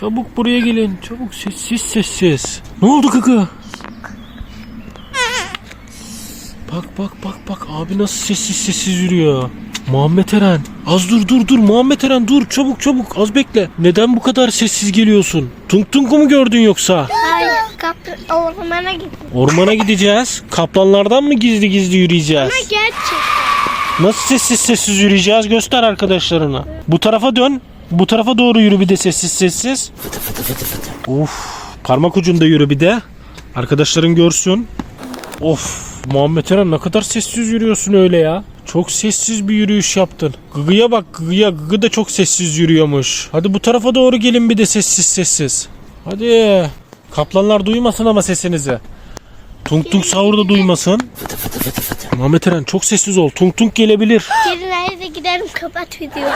Çabuk buraya gelin. Çabuk sessiz sessiz. Ne oldu kaka? Bak bak bak bak abi nasıl sessiz sessiz yürüyor. Muhammed Eren. Az dur dur dur Muhammed Eren dur çabuk çabuk az bekle. Neden bu kadar sessiz geliyorsun? Tung Tung'u mu gördün yoksa? Hayır. Kapı ormana gittim. Ormana gideceğiz. Kaplanlardan mı gizli gizli yürüyeceğiz? Gerçekten. Nasıl sessiz sessiz yürüyeceğiz? Göster arkadaşlarına. Bu tarafa dön. Bu tarafa doğru yürü bir de sessiz sessiz. Of. Parmak ucunda yürü bir de. Arkadaşların görsün. Of. Muhammed Eren ne kadar sessiz yürüyorsun öyle ya. Çok sessiz bir yürüyüş yaptın. Gıgı'ya bak Gıgı'ya. Gıgı da çok sessiz yürüyormuş. Hadi bu tarafa doğru gelin bir de sessiz sessiz. Hadi. Kaplanlar duymasın ama sesinizi. Tung tung sahur da duymasın. Muhammed Eren çok sessiz ol. Tung tung gelebilir. Geri nerede giderim kapat videoyu.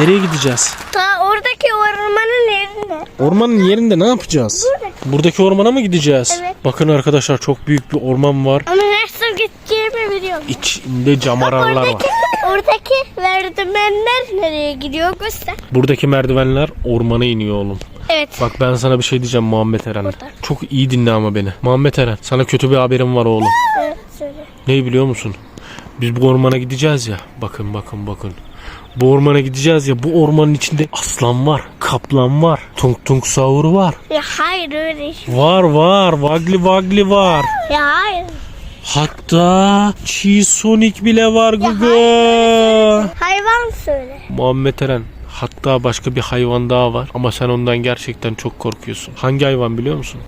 Nereye gideceğiz? Ta oradaki ormanın yerinde. Ormanın yerinde ne yapacağız? Buradaki. Buradaki ormana mı gideceğiz? Evet. Bakın arkadaşlar çok büyük bir orman var. Ama nasıl gideceğimi biliyorum. İçinde camararlar var. Oradaki, oradaki merdivenler nereye gidiyor göster. Buradaki merdivenler ormana iniyor oğlum. Evet. Bak ben sana bir şey diyeceğim Muhammed Eren. Burada. Çok iyi dinle ama beni. Muhammed Eren sana kötü bir haberim var oğlum. Evet söyle. Neyi biliyor musun? Biz bu ormana gideceğiz ya. Bakın bakın bakın. Bu ormana gideceğiz ya. Bu ormanın içinde aslan var, kaplan var, tung tung sahur var. Ya hayır öyle şey. Var var, vagli vagli var. Ya hayır. Hatta çiğ sonik bile var Gugu. Hayvan söyle. Muhammed Eren hatta başka bir hayvan daha var ama sen ondan gerçekten çok korkuyorsun. Hangi hayvan biliyor musun?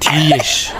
Tiyeş.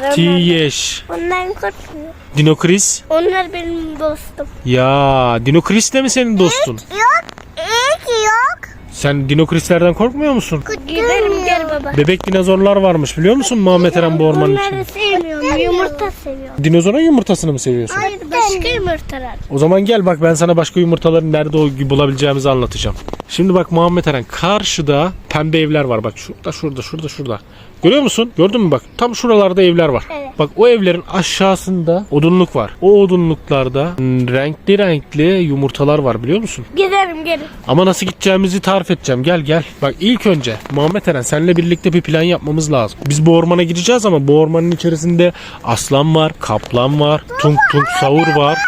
Onlar- Tiyeş. Ondan korkmuyor. Dinokris. Onlar benim dostum. Ya Dinokris de mi senin dostun? Yok. İyi ki yok. Sen dinokrislerden korkmuyor musun? Gidelim gel baba. Bebek dinozorlar varmış biliyor musun Muhammed Eren bu ormanın içinde? Onları sevmiyorum. Yumurta seviyorum. Dinozorun yumurtasını mı seviyorsun? Hayır başka yumurtalar. O zaman gel bak ben sana başka yumurtaların nerede o- bulabileceğimizi anlatacağım. Şimdi bak Muhammed Eren karşıda pembe evler var bak şurada şurada şurada şurada. Görüyor musun? Gördün mü bak tam şuralarda evler var. Bak o evlerin aşağısında odunluk var. O odunluklarda renkli renkli yumurtalar var biliyor musun? Gidelim gelin. Ama nasıl gideceğimizi tarif edeceğim. Gel gel. Bak ilk önce Muhammed Eren seninle birlikte bir plan yapmamız lazım. Biz bu ormana gireceğiz ama bu ormanın içerisinde aslan var, kaplan var, tung tung savur var.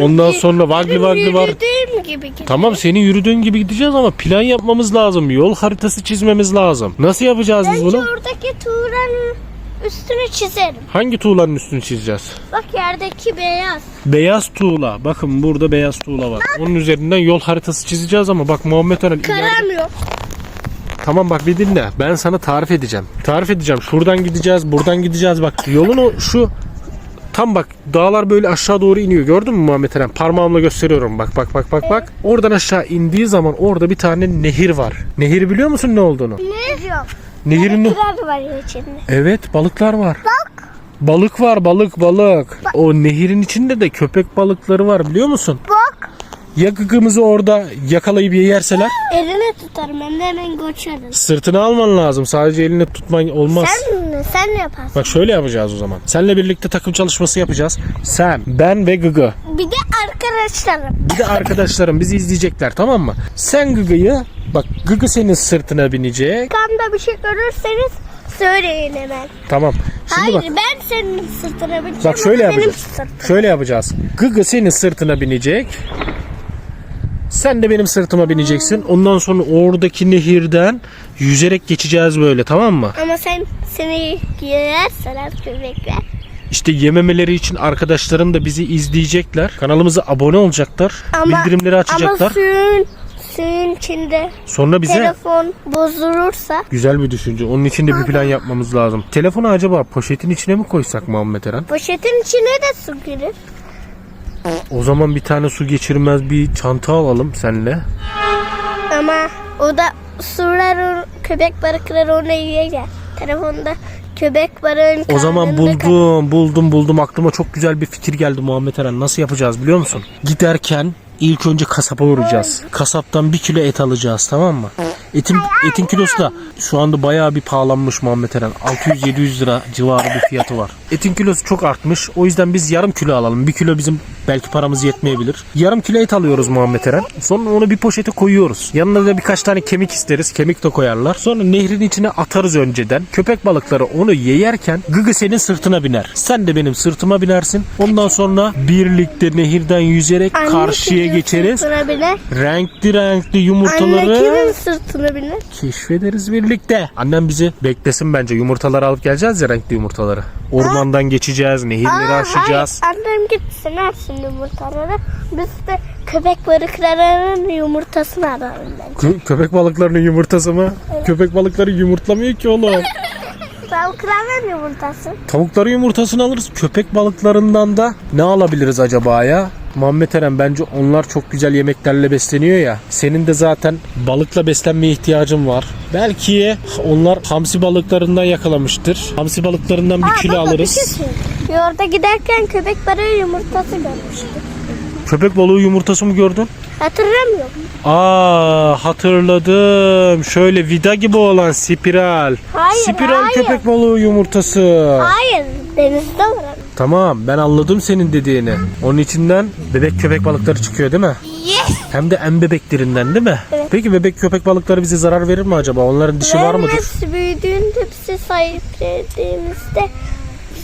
Ondan sonra vagli vagli var. Gibi. Tamam senin yürüdüğün gibi gideceğiz ama plan yapmamız lazım. Yol haritası çizmemiz lazım. Nasıl yapacağız biz bunu? oradaki tuğranın üstünü çizerim. Hangi tuğlanın üstünü çizeceğiz? Bak yerdeki beyaz. Beyaz tuğla. Bakın burada beyaz tuğla var. Onun üzerinden yol haritası çizeceğiz ama bak Muhammed Eren ileride- Karam yok. Tamam bak bir dinle. Ben sana tarif edeceğim. Tarif edeceğim. Şuradan gideceğiz, buradan gideceğiz. Bak yolun o şu tam bak dağlar böyle aşağı doğru iniyor. Gördün mü Muhammed Eren? Parmağımla gösteriyorum. Bak bak bak bak bak. Oradan aşağı indiği zaman orada bir tane nehir var. Nehir biliyor musun ne olduğunu? Ne yok? Nehirin Kırar var ya içinde. Evet, balıklar var. Bak. Balık var, balık, balık. O nehirin içinde de köpek balıkları var biliyor musun? Bak. Ya gıgımızı orada yakalayıp yerseler? Eline tutarım ben de hemen koçarım. Sırtını alman lazım. Sadece eline tutman olmaz. Sen? Sen ne yaparsın? Bak şöyle yapacağız o zaman. Seninle birlikte takım çalışması yapacağız. Sen, ben ve Gıgı. Bir de arkadaşlarım. Bir de arkadaşlarım bizi izleyecekler tamam mı? Sen Gıgı'yı bak Gıgı senin sırtına binecek. Kamda bir şey görürseniz söyleyin hemen. Tamam. Şimdi Hayır bak. ben senin sırtına bineceğim. Bak şöyle ama benim yapacağız. sırtım. Şöyle yapacağız. Gıgı senin sırtına binecek. Sen de benim sırtıma bineceksin. Ondan sonra oradaki nehirden yüzerek geçeceğiz böyle tamam mı? Ama sen seni yerseler köpekler. İşte yememeleri için arkadaşlarım da bizi izleyecekler. Kanalımıza abone olacaklar. bildirimleri açacaklar. Ama suyun, suyun içinde Sonra bize telefon bozulursa güzel bir düşünce. Onun için de bir plan yapmamız lazım. Telefonu acaba poşetin içine mi koysak Muhammed Eren? poşetin içine de su girir. O zaman bir tane su geçirmez bir çanta alalım senle. Ama o da sular köpek balıkları onu yiyecek. Telefonda köpek balığın O zaman karnında kal- buldum, buldum, buldum. Aklıma çok güzel bir fikir geldi Muhammed Eren. Nasıl yapacağız biliyor musun? Giderken ilk önce kasaba uğrayacağız. Kasaptan bir kilo et alacağız tamam mı? Etin, etin kilosu da şu anda bayağı bir pahalanmış Muhammed Eren. 600-700 lira civarı bir fiyatı var. Etin kilosu çok artmış. O yüzden biz yarım kilo alalım. Bir kilo bizim Belki paramız yetmeyebilir. Yarım kilo et alıyoruz Muhammed Eren. Sonra onu bir poşete koyuyoruz. Yanına da birkaç tane kemik isteriz. Kemik de koyarlar. Sonra nehrin içine atarız önceden. Köpek balıkları onu yerken Gıgı senin sırtına biner. Sen de benim sırtıma binersin. Ondan sonra birlikte nehirden yüzerek Anne karşıya kimin geçeriz. Sırtına biner. Renkli renkli Anne yumurtaları kimin sırtına biner? keşfederiz birlikte. Annem bizi beklesin bence. Yumurtaları alıp geleceğiz ya renkli yumurtaları. Ormandan geçeceğiz, nehirleri aşacağız. Hayır, annem gitsin alsın yumurtaları. Biz de köpek balıklarının yumurtasını ararım ben. Kö- köpek balıklarının yumurtası mı? Köpek balıkları yumurtlamıyor ki oğlum. Tavukların yumurtası. Tavukların yumurtasını alırız. Köpek balıklarından da ne alabiliriz acaba ya? Muhammed Eren bence onlar çok güzel yemeklerle besleniyor ya. Senin de zaten balıkla beslenmeye ihtiyacın var. Belki onlar hamsi balıklarından yakalamıştır. Hamsi balıklarından bir kilo baba, alırız. Bir şey. Yolda giderken köpek balığı yumurtası görmüştüm. Köpek balığı yumurtası mı gördün? Hatırlamıyorum. Aa hatırladım. Şöyle vida gibi olan spiral. Hayır, spiral hayır. köpek balığı yumurtası. Hayır denizde var. Tamam ben anladım senin dediğini. Onun içinden bebek köpek balıkları çıkıyor değil mi? Yes. Hem de en bebeklerinden değil mi? Evet. Peki bebek köpek balıkları bize zarar verir mi acaba? Onların dişi var mıdır? Vermez büyüdüğünde bize sahiplediğimizde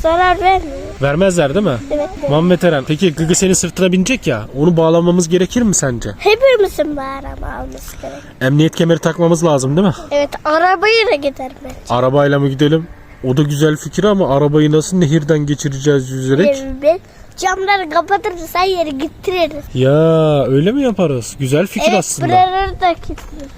zarar vermiyor. Vermezler değil mi? Evet. Muhammed Eren peki Gıgı senin sırtına binecek ya onu bağlamamız gerekir mi sence? Hepimizin alması gerek. Emniyet kemeri takmamız lazım değil mi? Evet arabayı da gider ben. Arabayla mı gidelim? O da güzel fikir ama arabayı nasıl nehirden geçireceğiz yüzerek? Ben camları kapatırız her yeri getiririz. Ya öyle mi yaparız? Güzel fikir Evet aslında. buraları da getiririz.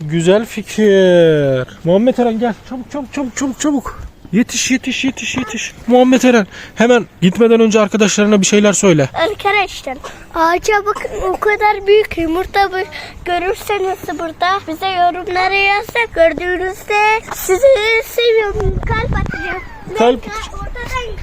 Güzel fikir. Muhammed Eren gel. Çabuk çabuk çabuk çabuk çabuk. Yetiş yetiş yetiş yetiş. Muhammed Eren hemen gitmeden önce arkadaşlarına bir şeyler söyle. Arkadaşlar ağaca bakın o kadar büyük yumurta bu görürseniz burada bize yorumlara yazın. Gördüğünüzde sizi seviyorum kalp atacağım. Kalp- Ben ortadan